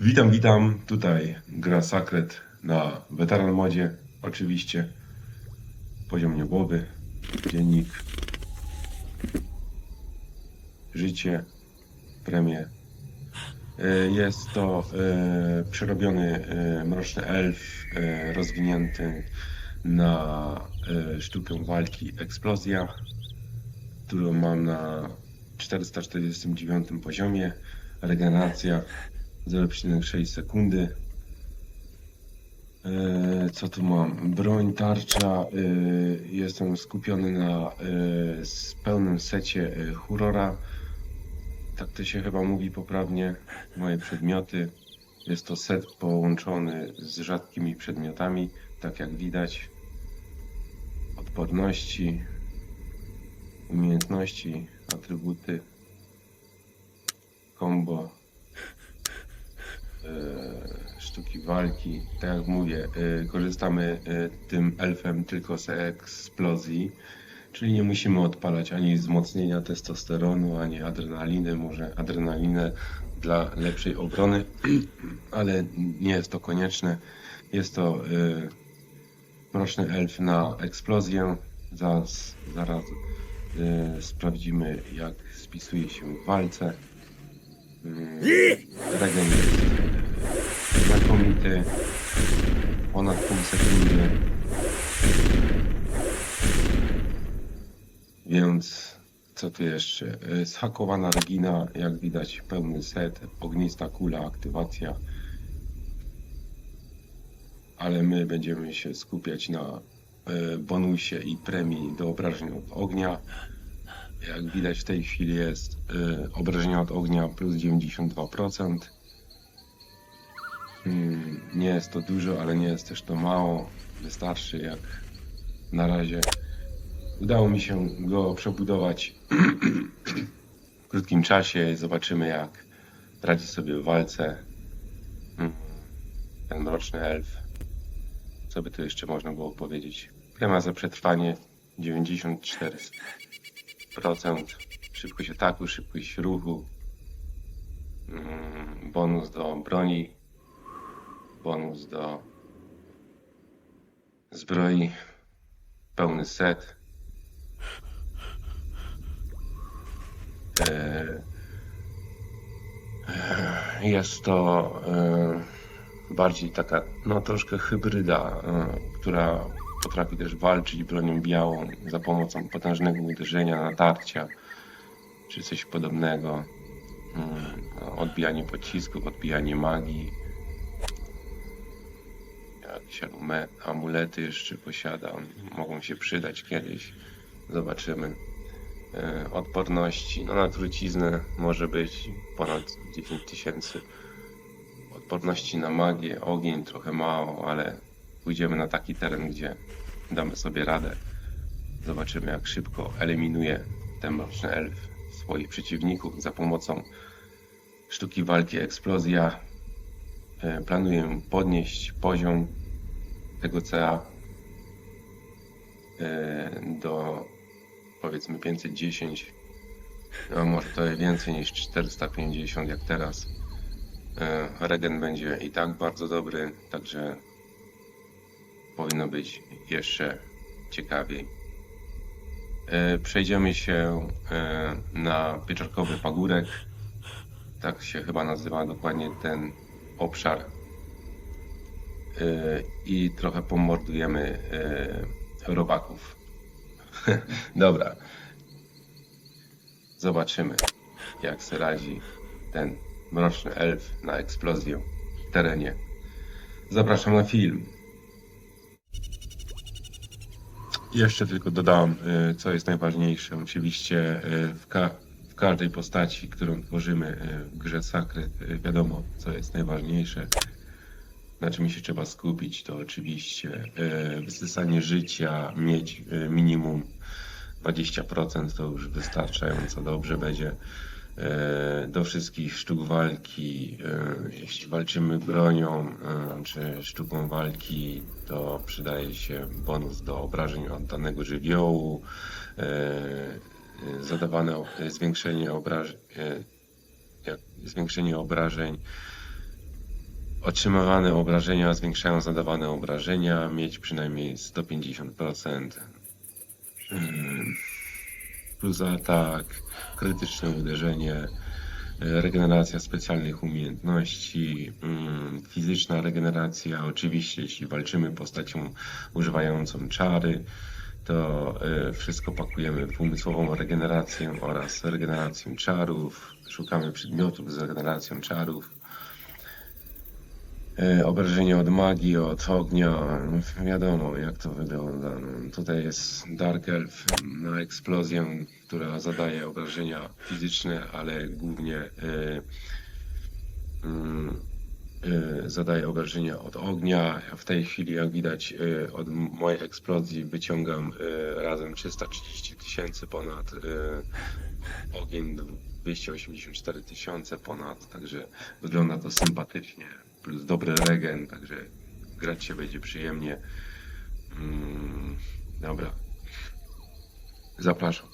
Witam, witam. Tutaj gra Sakret na Veteran modzie. Oczywiście. Poziom niegłowy. Dziennik. Życie. Premie. E, Jest to e, przerobiony e, mroczny elf rozwinięty na sztukę walki Eksplozja, którą mam na 449 poziomie. Regeneracja 0,6 sekundy. E, Co tu mam? Broń, tarcza. e, Jestem skupiony na e, pełnym secie Hurora. Tak to się chyba mówi poprawnie. Moje przedmioty. Jest to set połączony z rzadkimi przedmiotami, tak jak widać. Odporności, umiejętności, atrybuty, combo, sztuki walki. Tak jak mówię, e, korzystamy e, tym elfem tylko z eksplozji, czyli nie musimy odpalać ani wzmocnienia testosteronu, ani adrenaliny, może adrenalinę dla lepszej obrony, ale nie jest to konieczne. Jest to e, mroczny elf na eksplozję. Zaraz, zaraz e, sprawdzimy, jak spisuje się w walce. Mm, Znakomity. Ponad pół sekundy. Więc co tu jeszcze? E, Zhakowana Regina, jak widać pełny set, ognista kula, aktywacja. Ale my będziemy się skupiać na e, bonusie i premii do obrażeń od ognia. Jak widać w tej chwili jest e, obrażenia od ognia plus 92%. Hmm, nie jest to dużo, ale nie jest też to mało. Wystarczy jak na razie. Udało mi się go przebudować w krótkim czasie. Zobaczymy jak radzi sobie w walce Hmm, ten mroczny elf. Co by tu jeszcze można było powiedzieć? Premia za przetrwanie 94%. Szybkość ataku, szybkość ruchu. Mm, Bonus do broni. Bonus do zbroi. Pełny set. E, e, Jest to e, bardziej taka, no troszkę hybryda, która potrafi też walczyć bronią białą za pomocą potężnego uderzenia, natarcia czy coś podobnego. Mm, Odbijanie pocisków, odbijanie magii. Jakieś amulety jeszcze posiadam. Mogą się przydać kiedyś. Zobaczymy. E, Odporności. No na truciznę może być ponad 10 tysięcy. Odporności na magię, ogień trochę mało, ale pójdziemy na taki teren, gdzie damy sobie radę. Zobaczymy, jak szybko eliminuje ten mroczny elf swoich przeciwników za pomocą sztuki walki eksplozja. E, Planuję podnieść poziom tego CA e, do powiedzmy 510. No może to więcej niż 450 jak teraz. E, Regen będzie i tak bardzo dobry, także powinno być jeszcze ciekawiej. E, Przejdziemy się na pieczarkowy pagórek. Tak się chyba nazywa dokładnie ten obszar. E, I trochę pomordujemy e, robaków. Dobra. Zobaczymy, jak se radzi ten mroczny elf na eksplozję w terenie. Zapraszam na film. Jeszcze tylko dodam, y, co jest najważniejsze. Oczywiście y, w, ka- w każdej postaci, którą tworzymy y, w grze Sakret, y, wiadomo, co jest najważniejsze. Na czym się trzeba skupić, to oczywiście y, wysysanie życia, mieć y, minimum 20% to już wystarczająco dobrze będzie. E, Do wszystkich sztuk walki, e, jeśli walczymy bronią e, czy sztuką walki, to przydaje się bonus do obrażeń od danego żywiołu, e, e, zadawane zwiększenie obrażeń, zwiększenie obrażeń Otrzymywane obrażenia zwiększają zadawane obrażenia, mieć przynajmniej 150%. Ym, Plus atak, krytyczne uderzenie, y, regeneracja specjalnych umiejętności, ym, fizyczna regeneracja. Oczywiście, jeśli walczymy postacią używającą czary, to y, wszystko pakujemy w umysłową regenerację oraz regenerację czarów. Szukamy przedmiotów z regeneracją czarów. E, Obrażenia od magii, od ognia, wiadomo jak to wygląda. No, tutaj jest Dark Elf na eksplozję, która zadaje obrażenia fizyczne, ale głównie e, mm, e, zadaje obrażenia od ognia. W tej chwili, jak widać, od mojej eksplozji wyciągam e, razem 330 tysięcy ponad e, ogień 284 tysiące ponad, także wygląda to sympatycznie, plus dobry regen, także grać się będzie przyjemnie. Mm, dobra. Zapraszam.